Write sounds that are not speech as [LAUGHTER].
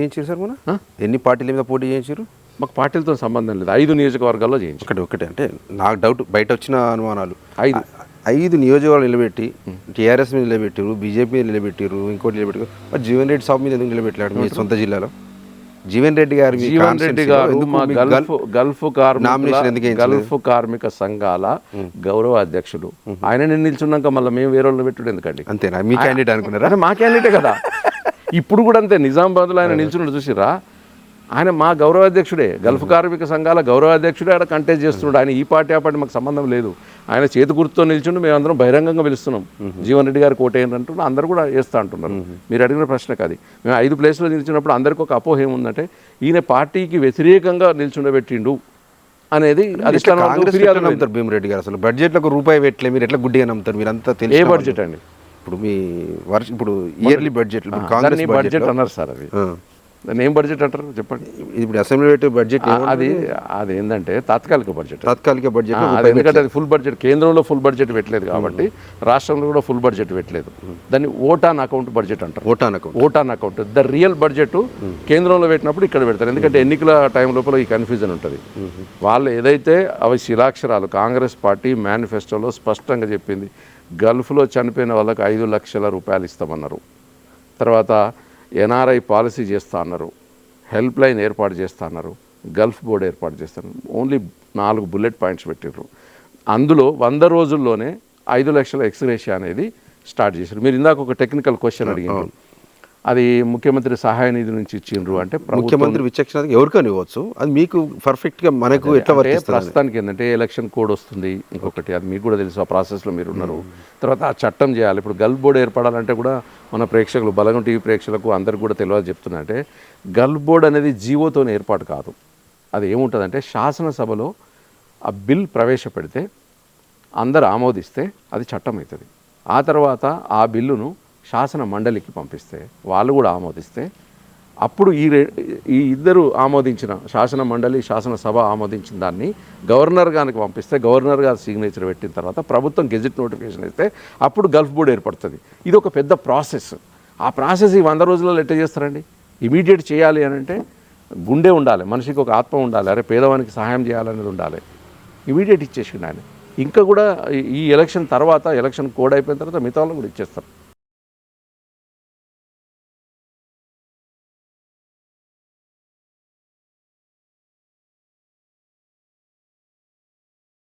చేయించారు సార్ మన? ఎన్ని పార్టీల మీద పోటీ చేయించారు? మాకు పార్టీలతో సంబంధం లేదు. ఐదు నియోజకవర్గాల్లో చేయించాం ఒకటి ఒకటి అంటే నాకు డౌట్ బయట వచ్చిన అనుమానాలు. ఐదు. ఐదు నియోజకవర్గాలు నిలబెట్టి టీఆర్ఎస్ మీద నిలబెట్టారు బీజేపీ మీద నిలబెట్టారు ఇంకోటి నిలబెట్టారు మరి జీవన్ రెడ్డి సాబ్ మీద ఎందుకు నిలబెట్టలేడు మీ సొంత జిల్లాలో? జీవన్ రెడ్డి గారు జీవన్ రెడ్డి గారు మా గల్ఫ్ గల్- గల్ఫ్ వేయించలేదు? గల్ఫ్ కార్మిక సంఘాల గౌరవ అధ్యక్షుడు. ఆయన నేను నిల్చున్నాక మళ్ళీ మేము వేరే వాళ్ళని పెట్టుడు ఎందుకండి? అంతేనా? మీ క్యాండిడేట్ అనుకున్నారా? మా క్యాండిడేటే కదా? [LAUGHS] ఇప్పుడు కూడా అంతే నిజామాబాద్లో ఆయన నిల్చున్నాడు చూసిరా ఆయన మా గౌరవ అధ్యక్షుడే గల్ఫ్ కార్మిక సంఘాల గౌరవ అధ్యక్షుడే ఆయన కంటెస్ట్ చేస్తున్నాడు. ఆయన ఈ పార్టీ ఆ పార్టీ మాకు సంబంధం లేదు. ఆయన చేతి గుర్తుతో నిల్చుండి మేమందరం బహిరంగంగా పిలుస్తున్నాం. జీవన్ రెడ్డి గారు కోటేయని అంటున్నారు అందరూ కూడా వేస్తా అంటున్నారు. మీరు అడిగిన ప్రశ్న కాదు. మేము ఐదు ప్లేస్లో నిల్చున్నప్పుడు అందరికీ ఒక అపోహ ఏముందంటే ఈయన పార్టీకి వ్యతిరేకంగా నిల్చుండబెట్టిండు అనేది అధిష్టానం నమ్ముతారు భీమరెడ్డి గారు అసలు? బడ్జెట్లో ఒక రూపాయి పెట్టలే మీరు ఎట్లా గుడ్డిగా నమ్ముతారు? మీరు అంతా ఏ బడ్జెట్ అండి? ఇప్పుడు మీ వర్ష ఇప్పుడు yearly budget Congress budget budget అన్నారు సార్ అది దాన్ని ఏం బడ్జెట్ అంటారు? చెప్పండి. ఇప్పుడు అసెంబ్లీ పెట్టే బడ్జెట్ అది అది ఏంటంటే తాత్కాలిక బడ్జెట్ తాత్కాలిక బడ్జెట్ అది ఎందుకంటే అది ఫుల్ బడ్జెట్ కేంద్రంలో ఫుల్ బడ్జెట్ పెట్టలేదు కాబట్టి రాష్ట్రంలో కూడా ఫుల్ బడ్జెట్ పెట్టలేదు. దాన్ని ఓటాన్ అకౌంట్ బడ్జెట్ అంటారు. ఓటానకు vote on account the real budget కేంద్రంలో పెట్టినప్పుడు ఇక్కడ పెడతారు. ఎందుకంటే ఎన్నికల టైం లోపల ఈ కన్ఫ్యూజన్ ఉంటుంది. వాళ్ళు ఏదైతే అవి శిలాక్షరాలు కాంగ్రెస్ పార్టీ మేనిఫెస్టోలో స్పష్టంగా చెప్పింది గల్ఫ్లో చనిపోయిన వాళ్ళకి ఐదు లక్షల రూపాయలు ఇస్తామన్నారు. తర్వాత ఎన్ఆర్ఐ పాలసీ చేస్తా అన్నారు. హెల్ప్ లైన్ ఏర్పాటు చేస్తా అన్నారు. గల్ఫ్ బోర్డు ఏర్పాటు చేస్తారు ఓన్లీ నాలుగు బుల్లెట్ పాయింట్స్ పెట్టారు అందులో వంద రోజుల్లోనే ఐదు లక్షల ఎక్స్రేషియా అనేది స్టార్ట్ చేశారు. మీరు ఇందాక ఒక టెక్నికల్ క్వశ్చన్ అడిగారు అది ముఖ్యమంత్రి సహాయ నిధి నుంచి ఇచ్చిండ్రు అంటే ముఖ్యమంత్రి విచక్షణ ఎవరికైనా ఇవ్వచ్చు. అది మీకు పర్ఫెక్ట్గా మనకు ఎట్లా ప్రస్తుతానికి ఏంటంటే ఎలక్షన్ కోడ్ వస్తుంది ఇంకొకటి అది మీకు కూడా తెలుసు ఆ ప్రాసెస్లో మీరు ఉన్నారు. తర్వాత ఆ చట్టం చేయాలి. ఇప్పుడు గల్ఫ్ బోర్డు ఏర్పడాలంటే కూడా మన ప్రేక్షకులు బలగం టీవీ ప్రేక్షకులకు అందరికి కూడా తెలియదు చెప్తున్నా అంటే గల్ఫ్ బోర్డు అనేది జీవోతో ఏర్పాటు కాదు. అది ఏముంటుందంటే శాసనసభలో ఆ బిల్ ప్రవేశపెడితే అందరు ఆమోదిస్తే అది చట్టం అవుతుంది ఆ తర్వాత ఆ బిల్లును శాసన మండలికి పంపిస్తే వాళ్ళు కూడా ఆమోదిస్తే అప్పుడు ఈ ఈ ఇద్దరు ఆమోదించిన శాసన మండలి శాసనసభ ఆమోదించిన దాన్ని గవర్నర్ గారికి పంపిస్తే గవర్నర్ గారు సిగ్నేచర్ పెట్టిన తర్వాత ప్రభుత్వం గెజిట్ నోటిఫికేషన్ ఇస్తే అప్పుడు గల్ఫ్ బోర్డు ఏర్పడుతుంది. ఇది ఒక పెద్ద ప్రాసెస్. ఆ ప్రాసెస్ ఈ వంద రోజులలో ఎట్లా చేస్తారండి? ఇమీడియట్ చేయాలి అని అంటే గుండె ఉండాలి మనిషికి ఒక ఆత్మ ఉండాలి అరే పేదవానికి సహాయం చేయాలనేది ఉండాలి. ఇమీడియట్ ఇచ్చేసిండు ఆయన. ఇంకా కూడా ఈ- ఎలక్షన్ తర్వాత ఎలక్షన్ కోడ్ అయిపోయిన తర్వాత మిగతా కూడా ఇచ్చేస్తారు.